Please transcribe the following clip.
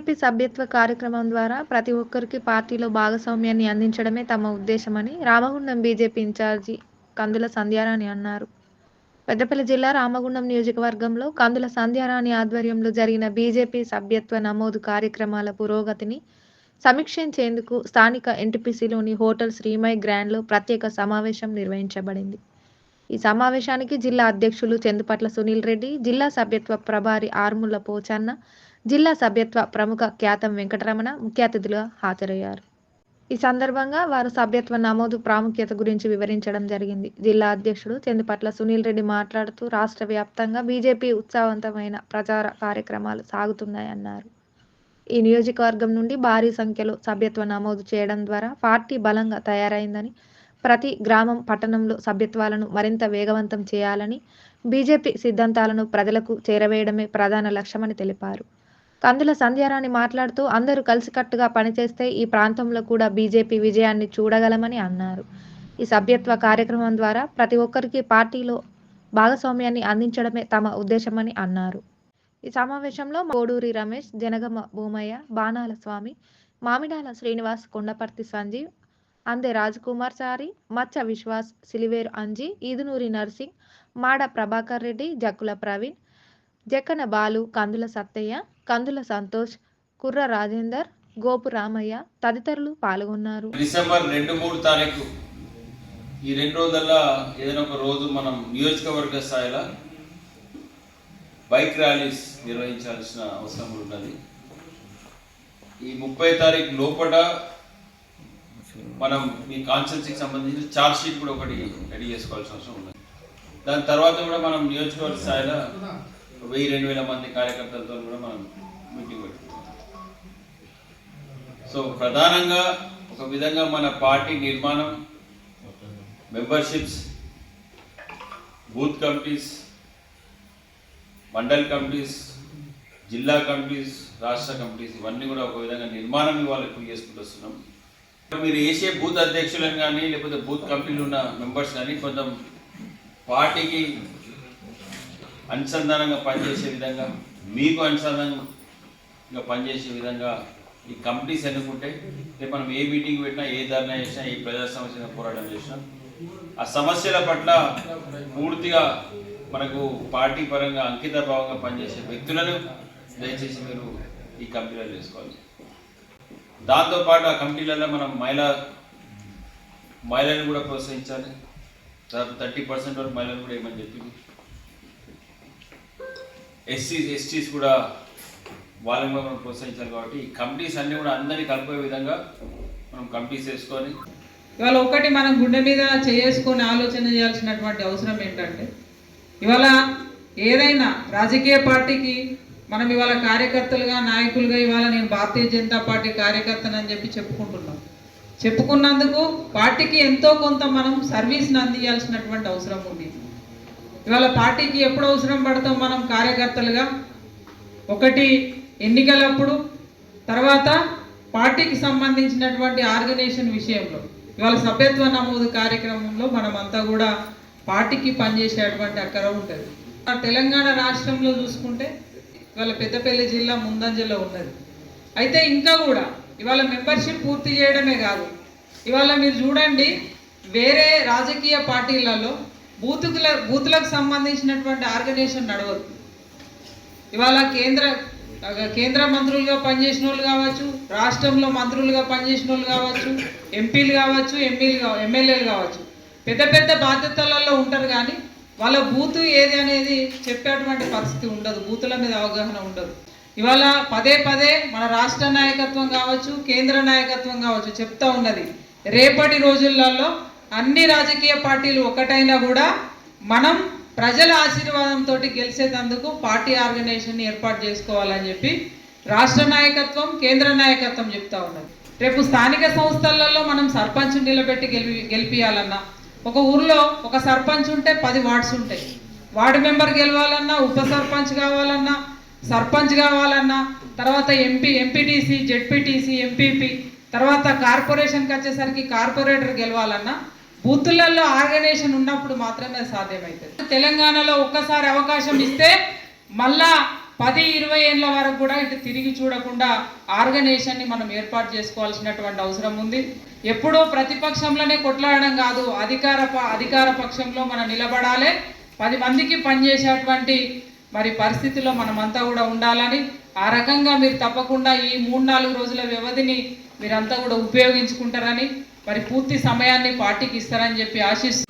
BJP సభ్యత్వ కార్యక్రమం ద్వారా ప్రతి ఒక్కరికి పార్టీలో భాగస్వామ్యాన్ని అందించడమే తమ ఉద్దేశమని రామగుండం బీజేపీ ఇన్ఛార్జి కందుల సంధ్యారాణి అన్నారు. పెద్దపల్లి జిల్లా రామగుండం నియోజకవర్గంలో కందుల సంధ్యారాణి ఆధ్వర్యంలో జరిగిన బీజేపీ సభ్యత్వ నమోదు కార్యక్రమాల పురోగతిని సమీక్షించేందుకు స్థానిక ఎన్టీపీసీలోని హోటల్ శ్రీమై గ్రాండ్లో ప్రత్యేక సమావేశం నిర్వహించబడింది. ఈ సమావేశానికి జిల్లా అధ్యక్షులు చందుపట్ల సునీల్ రెడ్డి జిల్లా సభ్యత్వ ప్రభారి ఆర్ముల పోచన్న జిల్లా సభ్యత్వ ప్రముఖ ఖ్యాతం వెంకటరమణ ముఖ్య అతిథులుగా హాజరయ్యారు. ఈ సందర్భంగా వారు సభ్యత్వ నమోదు ప్రాముఖ్యత గురించి వివరించడం జరిగింది. జిల్లా అధ్యక్షుడు చెందుపట్ల సునీల్ రెడ్డి మాట్లాడుతూ రాష్ట్ర వ్యాప్తంగా బీజేపీ ఉత్సాహవంతమైన ప్రచార కార్యక్రమాలు సాగుతున్నాయన్నారు. ఈ నియోజకవర్గం నుండి భారీ సంఖ్యలో సభ్యత్వ నమోదు చేయడం ద్వారా పార్టీ బలంగా తయారైందని ప్రతి గ్రామం పట్టణంలో సభ్యత్వాలను మరింత వేగవంతం చేయాలని బీజేపీ సిద్ధాంతాలను ప్రజలకు చేరవేయడమే ప్రధాన లక్ష్యమని తెలిపారు. కందుల సంధ్యారాణి మాట్లాడుతూ అందరూ కలిసికట్టుగా పనిచేస్తే ఈ ప్రాంతంలో కూడా బీజేపీ విజయాన్ని చూడగలమని అన్నారు. ఈ సభ్యత్వ కార్యక్రమం ద్వారా ప్రతి ఒక్కరికి పార్టీలో భాగస్వామ్యాన్ని అందించడమే తమ ఉద్దేశమని అన్నారు. ఈ సమావేశంలో కోడూరి రమేష్ జనగమ భూమయ్య బాణాల స్వామి మామిడాల శ్రీనివాస్ కొండపర్తి సంజీవ్ అందే రాజకుమార్ చారి మచ్చ విశ్వాస్ సిలివేరు అంజీ ఈదునూరి నర్సింగ్ మాడ ప్రభాకర్ రెడ్డి జక్కుల ప్రవీణ్ జక్కన బాలు కందుల సత్తయ్య కందుల సంతోష్ కుర్ర రాజేందర్ గోపు రామయ్య తదితరులు పాల్గొన్నారు. డిసెంబర్ రెండు మూడు తారీఖు ఈ రెండు రోజుల్లో ఏదైనా ఒక రోజు మనం నియోజకవర్గ స్థాయిలో బైక్ ర్యాలీస్ నిర్వహించాల్సిన అవసరం ఉన్నది ఈ ముప్పై తారీఖు లోపల మనం మీ కాన్స్టెన్సీకి సంబంధించిన చార్జ్ షీట్ కూడా ఒకటి రెడీ చేసుకోవాల్సిన అవసరం ఉన్నది దాని తర్వాత కూడా మనం నియోజకవర్గ స్థాయిలో వెయ్యి రెండు వేల మంది కార్యకర్తలతో కూడా మనం మీటింగ్ పెట్టుకున్నాం సో ప్రధానంగా ఒక విధంగా మన పార్టీ నిర్మాణం memberships booth committees mandal committees జిల్లా కమిటీస్ రాష్ట్ర కమిటీస్ ఇవన్నీ కూడా ఒక విధంగా నిర్మాణం ఇవాళ ఇప్పుడు చేసుకుంటూ వస్తున్నాం. మీరు వేసే బూత్ అధ్యక్షులను కానీ లేకపోతే బూత్ కమిటీలు ఉన్న మెంబర్స్ కానీ కొంచెం పార్టీకి అనుసంధానంగా పనిచేసే విధంగా మీకు అనుసంధానంగా పనిచేసే విధంగా ఈ కమిటీస్ ఎన్నుకుంటే రేపు మనం ఏ మీటింగ్ పెట్టినా ఏ ధర్నా చేసినా ఏ ప్రజా సమస్య పోరాటం చేసినా ఆ సమస్యల పట్ల పూర్తిగా మనకు పార్టీ పరంగా అంకిత భావంగా పనిచేసే వ్యక్తులను దయచేసి మీరు ఈ కమిటీలో చేసుకోవాలి. దాంతోపాటు ఆ కమిటీలలో మనం మహిళా మహిళలను కూడా ప్రోత్సహించాలి. థర్టీ పర్సెంట్ వరకు మహిళలు కూడా ఏమని చెప్పింది? ఎస్సీస్ ఎస్టీస్ కూడా వాళ్ళని కూడా మనం ప్రోత్సహించాలి కాబట్టి ఈ కమిటీస్ అన్నీ కూడా అందరినీ కలిపే విధంగా మనం కమిటీస్ వేసుకొని ఇవాళ ఒకటి మనం గుండె మీద చేసుకొని ఆలోచన చేయాల్సినటువంటి అవసరం ఏంటంటే ఇవాళ ఏదైనా రాజకీయ పార్టీకి మనం ఇవాళ కార్యకర్తలుగా నాయకులుగా ఇవాళ నేను భారతీయ జనతా పార్టీ కార్యకర్తనని చెప్పి చెప్పుకుంటున్నాం. చెప్పుకున్నందుకు పార్టీకి ఎంతో కొంత మనం సర్వీస్ని అందించాల్సినటువంటి అవసరం ఉంది. ఇవాళ పార్టీకి ఎప్పుడు అవసరం పడతాం మనం కార్యకర్తలుగా? ఒకటి ఎన్నికలప్పుడు తర్వాత పార్టీకి సంబంధించినటువంటి ఆర్గనైజేషన్ విషయంలో. ఇవాళ సభ్యత్వ నమోదు కార్యక్రమంలో మనమంతా కూడా పార్టీకి పనిచేసేటువంటి అక్కడ ఉంటుంది. తెలంగాణ రాష్ట్రంలో చూసుకుంటే ఇవాళ పెద్దపల్లి జిల్లా ముందంజలో ఉన్నది. అయితే ఇంకా కూడా ఇవాళ మెంబర్షిప్ పూర్తి చేయడమే కాదు. ఇవాళ మీరు చూడండి వేరే రాజకీయ పార్టీలలో బూతుల బూతులకు సంబంధించినటువంటి ఆర్గనైజేషన్ నడవదు. ఇవాళ కేంద్ర కేంద్ర మంత్రులుగా పనిచేసిన వాళ్ళు కావచ్చు రాష్ట్రంలో మంత్రులుగా పనిచేసిన వాళ్ళు కావచ్చు ఎంపీలు కావచ్చు ఎంపీలు కావచ్చు ఎమ్మెల్యేలు కావచ్చు. పెద్ద పెద్ద బాధ్యతలలో ఉంటారు కానీ వాళ్ళ బూత్ ఏది అనేది చెప్పేటువంటి పరిస్థితి ఉండదు. బూతుల మీద అవగాహన ఉండదు. ఇవాళ పదే పదే మన రాష్ట్ర నాయకత్వం కావచ్చు కేంద్ర నాయకత్వం కావచ్చు చెప్తా ఉన్నది. రేపటి రోజులలో అన్ని రాజకీయ పార్టీలు ఒకటైనా కూడా మనం ప్రజల ఆశీర్వాదంతో గెలిచేటందుకు పార్టీ ఆర్గనైజేషన్ ఏర్పాటు చేసుకోవాలని చెప్పి రాష్ట్ర నాయకత్వం కేంద్ర నాయకత్వం చెప్తా ఉన్నది. రేపు స్థానిక సంస్థలలో మనం సర్పంచ్ నిలబెట్టి గెలిపి గెలిపియాలన్నా ఒక ఊర్లో ఒక సర్పంచ్ ఉంటే పది వార్డ్స్ ఉంటాయి. వార్డు మెంబర్ గెలవాలన్నా ఉప సర్పంచ్ కావాలన్నా సర్పంచ్ కావాలన్నా తర్వాత ఎంపీ ఎంపీటీసీ జెడ్పీటీసీ ఎంపీపీ తర్వాత కార్పొరేషన్కి వచ్చేసరికి కార్పొరేటర్ గెలవాలన్నా బూతులలో ఆర్గనైజేషన్ ఉన్నప్పుడు మాత్రమే సాధ్యమవుతుంది తెలంగాణలో ఒక్కసారి అవకాశం ఇస్తే మళ్ళా పది ఇరవై ఏళ్ళ వరకు కూడా ఇటు తిరిగి చూడకుండా ఆర్గనైజేషన్ని మనం ఏర్పాటు చేసుకోవాల్సినటువంటి అవసరం ఉంది. ఎప్పుడూ ప్రతిపక్షంలోనే కొట్లాడడం కాదు అధికార ప- అధికార పక్షంలో మనం నిలబడాలి. పది మందికి పనిచేసేటువంటి మరి పరిస్థితిలో మనమంతా కూడా ఉండాలని. ఆ రకంగా మీరు తప్పకుండా ఈ మూడు నాలుగు రోజుల వ్యవధిని మీరంతా కూడా ఉపయోగించుకుంటారని మరి పూర్తి సమయాన్ని పార్టీకి ఇస్తారని చెప్పి ఆశిస్తూ